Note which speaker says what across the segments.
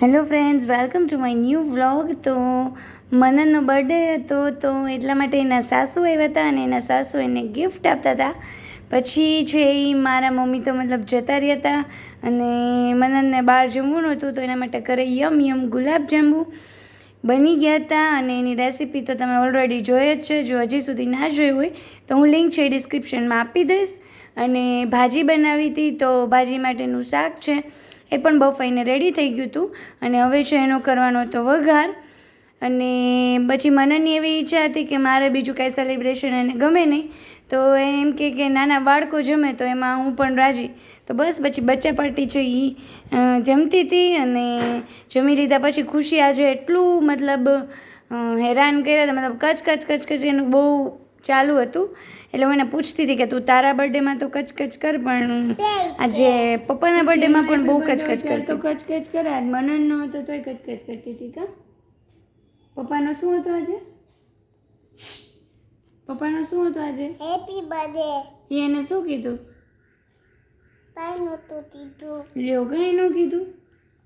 Speaker 1: Hello friends, welcome to my new vlog. તો મનનનો birthday હતો, તો એટલા માટે એના સાસુ આવ્યા હતા અને એના સાસુ એને ગિફ્ટ આપતા હતા. પછી છે એ મારા મમ્મી તો મતલબ જતા રહ્યા હતા અને મનનને બહાર જમવું નહોતું તો એના માટે ઘરે યમ યમ ગુલાબજાંબુ બની ગયા હતા અને એની રેસીપી તો તમે ઓલરેડી જોઈ જ છે, જો હજી સુધી ના જોઈ હોય તો હું લિંક છે ડિસ્ક્રિપ્શનમાં આપી દઈશ. અને ભાજી બનાવી હતી, તો ભાજી માટેનું શાક છે. એ પણ બફાઈને રેડી થઈ ગયું હતું અને હવે છે એનો કરવાનો હતો વઘાર. અને પછી મનની એવી ઈચ્છા હતી કે મારે બીજું કાંઈ સેલિબ્રેશન એને ગમે નહીં. તો એમ કે કે નાના બાળકો જમે તો એમાં હું પણ રાજી. તો બસ પછી બચ્ચા પાર્ટી છે એ જમતી હતી અને જમી લીધા પછી ખુશી આજે એટલું મતલબ હેરાન કર્યા હતા. મતલબ કચ કચ કચ કચ એનું બહુ ચાલુ હતું. એટલે હું એને પૂછતી હતી કે તું તારા બર્થડેમાં તો કચ કચ કર પણ આજે પપ્પાના બર્થડેમાં પણ બહુ કચ કચ કરતો
Speaker 2: તો કચ કચ કરે. આજ મનન નો હતો તોય કચ કચ કરતી હતી કા? પપ્પાનો શું હતો આજે? પપ્પાનો શું હતો આજે?
Speaker 3: હેપી બર્થડે
Speaker 2: જી એને શું કીધું?
Speaker 3: કાંઈ નહોતું કીધું.
Speaker 2: લ્યો કાંઈ ન કીધું?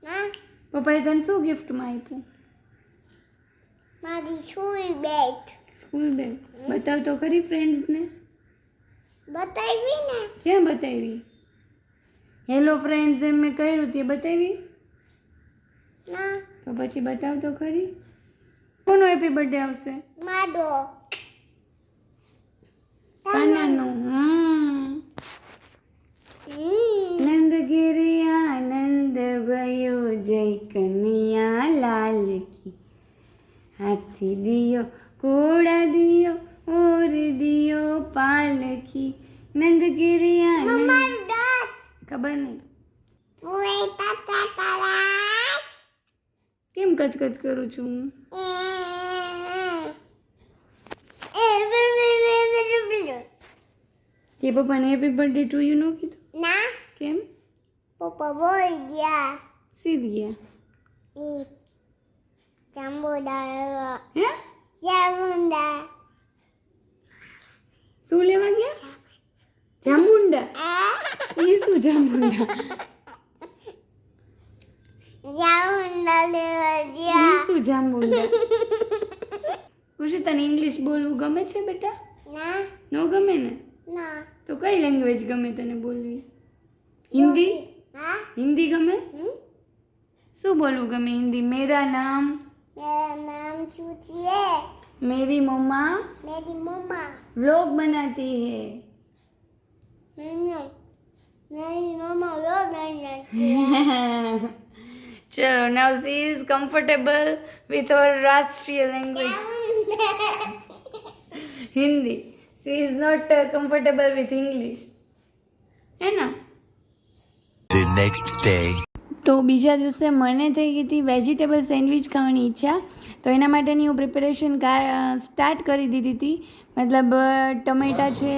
Speaker 3: ના.
Speaker 2: પપ્પાએ તને શું ગિફ્ટમાં આપ્યું?
Speaker 3: મારી સુઈ બેટ
Speaker 2: સ્કૂલ બેગ. બતાવ તો ખરી ફ્રેન્ડ્સને
Speaker 3: બતાવી ને
Speaker 2: ક્યાં બતાવી? હેલો ફ્રેન્ડ્સ એમ મેં કર્યું તે બતાવી?
Speaker 3: ના.
Speaker 2: તો પછી બતાવ તો ખરી. કોનો હેપી બર્થડે આવશે?
Speaker 3: માડો
Speaker 2: કાનાનું. નંદ આનંદ ભયો જય કનૈયા લાલ કી હાથી દિયો. કોડા દિયો ઓર દિયો પાલખી નંદગીરી આનંદ ખબર નહીં. કેમ કચકચ કરું છું કે પપ્પાને હેપી બર્થડે ટુ યુ નો કીધું?
Speaker 3: ના.
Speaker 2: કેમ?
Speaker 3: પપ્પા બોલ ગયા.
Speaker 2: સીધ ગયા.
Speaker 3: ચાંબો ચાંબોડા
Speaker 2: હે?
Speaker 3: ચામુંડા
Speaker 2: શું લેવા ગયા? જાંબુંડા એ શું જાંબુંડા
Speaker 3: ચામુંડા લેવા
Speaker 2: એ શું જાંબુંડા ખુશી તને ઇંગ્લિશ બોલવું ગમે છે બેટા?
Speaker 3: ના.
Speaker 2: નો ગમે ને?
Speaker 3: ના.
Speaker 2: તો કઈ લેંગ્વેજ ગમે તને બોલવી? હિન્દી?
Speaker 3: હા.
Speaker 2: હિન્દી ગમે? શું બોલવું ગમે હિન્દી? મેરા નામ?
Speaker 3: मेरा नाम सूची है
Speaker 2: मेरी मम्मा
Speaker 3: मेरी मम्मा
Speaker 2: व्लॉग बनाती है
Speaker 3: मेरी मम्मा व्लॉग बनाती
Speaker 2: है चलो now she is comfortable with our राष्ट्रीय language Hindi she is not comfortable with English है ना
Speaker 4: The next day.
Speaker 2: તો બીજા દિવસે મને થઈ ગઈ હતી વેજીટેબલ સેન્ડવિચ ખાવાની ઈચ્છા. તો એના માટેની હું પ્રિપેરેશન સ્ટાર્ટ કરી દીધી હતી. મતલબ ટમેટાં છે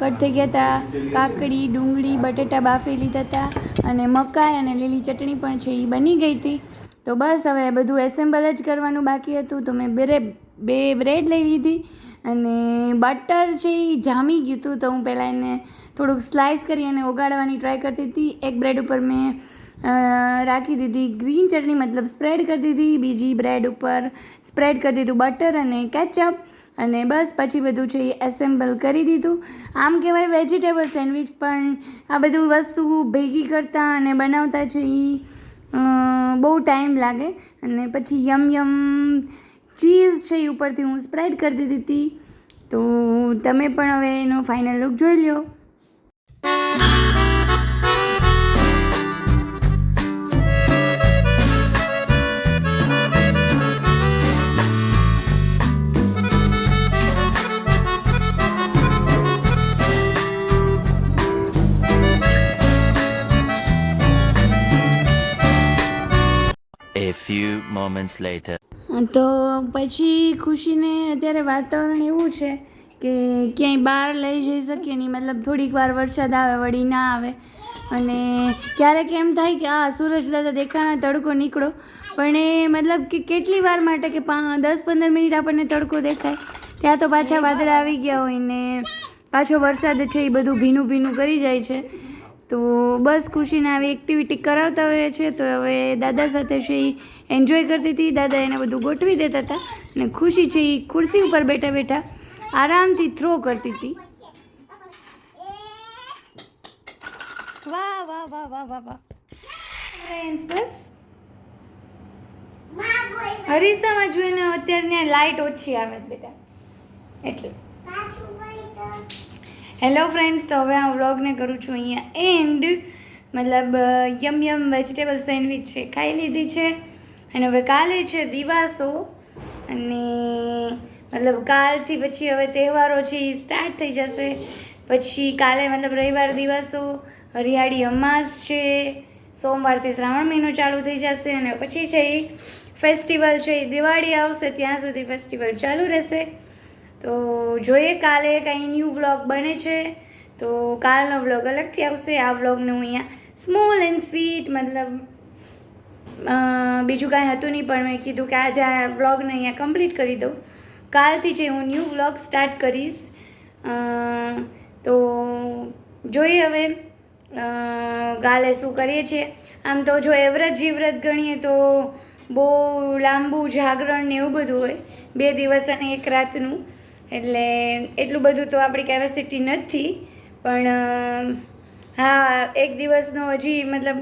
Speaker 2: કટ થઈ ગયા હતા કાકડી, ડુંગળી, બટેટા બાફી લીધા હતા અને મકાઈ અને લીલી ચટણી પણ છે એ બની ગઈ હતી. તો બસ, હવે બધું એસેમ્બલ જ કરવાનું બાકી હતું. તો મેં બ્રેડ બે બ્રેડ લઈ લીધી અને બટર છે એ જામી ગયું હતું. તો હું પહેલાં એને થોડુંક સ્લાઇસ કરી અને ઓગાળવાની ટ્રાય કરતી હતી. એક બ્રેડ ઉપર મેં રાખી દીધી. ગ્રીન ચટણી મતલબ સ્પ્રેડ કરી દીધી. બીજી બ્રેડ ઉપર સ્પ્રેડ કરી દીધું બટર અને કેચઅપ અને બસ પછી બધું છે એ એસેમ્બલ કરી દીધું. આમ કહેવાય વેજીટેબલ સેન્ડવિચ પણ આ બધું વસ્તુ ભેગી કરતા અને બનાવતા છે એ બહુ ટાઈમ લાગે. અને પછી યમ યમ ચીઝ છે એ ઉપરથી હું સ્પ્રેડ કરી દીધી હતી. તો તમે પણ હવે એનો ફાઇનલ લુક જોઈ લ્યો.
Speaker 4: Few moments later.
Speaker 2: તો પછી ખુશીને અત્યારે વાતાવરણ એવું છે કે ક્યાંય બહાર લઈ જઈ શકીએ નહીં. મતલબ થોડીક વાર વરસાદ આવે, વળી ના આવે. અને ક્યારેક એમ થાય કે, આ સૂરજ દાદા દેખાણા તડકો નીકળો. પણ એ મતલબ કે કેટલી વાર માટે કે દસ પંદર મિનિટ આપણને તડકો દેખાય. ત્યાં તો પાછા વાદળા આવી ગયા હોય ને પાછો વરસાદ છે એ બધું ભીનું ભીનું કરી જાય છે. તો બસ ખુશીને આવી એક્ટિવિટી કરાવતા હોઈએ છે તો હવે દાદા સાથે છે એ એન્જોય કરતી હતી. દાદા એને બધું ગોઠવી દેતા હતા અને ખુશી છે એ ખુરશી ઉપર બેઠા બેઠા આરામથી થ્રો કરતી હતી. વાહ વાહ વાહ વાહ વાહ વાહ. ફ્રેન્ડ્સ બસ. હરીસામાં જોઈને અત્યારે ત્યાં લાઇટ ઓછી આવે બેટા. એટલે. હેલો ફ્રેન્ડ્સ તો હવે આ વ્લોગને કરું છું અહીંયા એન્ડ મતલબ યમ યમ વેજીટેબલ સેન્ડવિચ છે, ખાઈ લીધી છે. અને હવે કાલે છે દિવાસો. અને, મતલબ, કાલથી પછી હવે તહેવારો છે એ સ્ટાર્ટ થઈ જશે. પછી કાલે મતલબ રવિવાર દિવસો, હરિયાળી અમાસ છે. સોમવારથી શ્રાવણ મહિનો ચાલુ થઈ જશે અને પછી છે એ ફેસ્ટિવલ છે એ દિવાળી આવશે, ત્યાં સુધી ફેસ્ટિવલ ચાલુ રહેશે. તો જોઈએ કાલે કાંઈ ન્યૂ વ્લોગ બને છે. તો કાલનો વ્લોગ અલગથી આવશે. આ વ્લોગને હું અહીંયા સ્મોલ એન્ડ સ્વીટ મતલબ બીજું કાંઈ હતું નહીં, પણ મેં કીધું કે આજે આ વ્લોગને અહીંયા કમ્પ્લીટ કરી દઉં. કાલથી છે હું ન્યૂ વ્લોગ સ્ટાર્ટ કરીશ તો જોઈએ હવે કાલે શું કરીએ છીએ. આમ તો જો એવરેજ જીવરત ગણીએ તો બહુ લાંબુ જાગરણ ને એવું બધું હોય. બે દિવસ અને એક રાતનું. એટલે એટલું બધું તો આપણી કેપેસિટી નથી, પણ હા, એક દિવસનો હજી મતલબ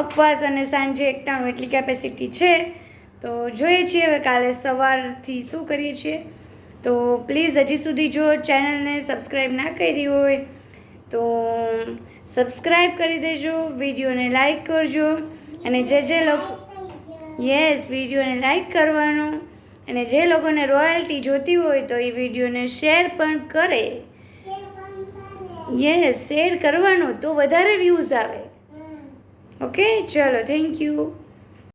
Speaker 2: ઉપવાસ અને સાંજે એકટાણું એટલી કેપેસિટી છે. તો જોઈએ છીએ હવે કાલે સવારથી શું કરીએ છીએ. તો પ્લીઝ હજી સુધી જો ચેનલને સબસ્ક્રાઈબ ના કરી હોય, તો સબસ્ક્રાઈબ કરી દેજો, વિડીયોને લાઈક કરજો, અને જે જે લોકો યસ વિડીયોને લાઈક કરવાનો. અને જે લોકોને રોયલ્ટી જોતી હોય તો એ વિડીયોને
Speaker 3: શેર પણ કરે.
Speaker 2: યસ શેર કરવાનો તો વધારે વ્યૂઝ આવે. ઓકે ચલો થેન્ક યુ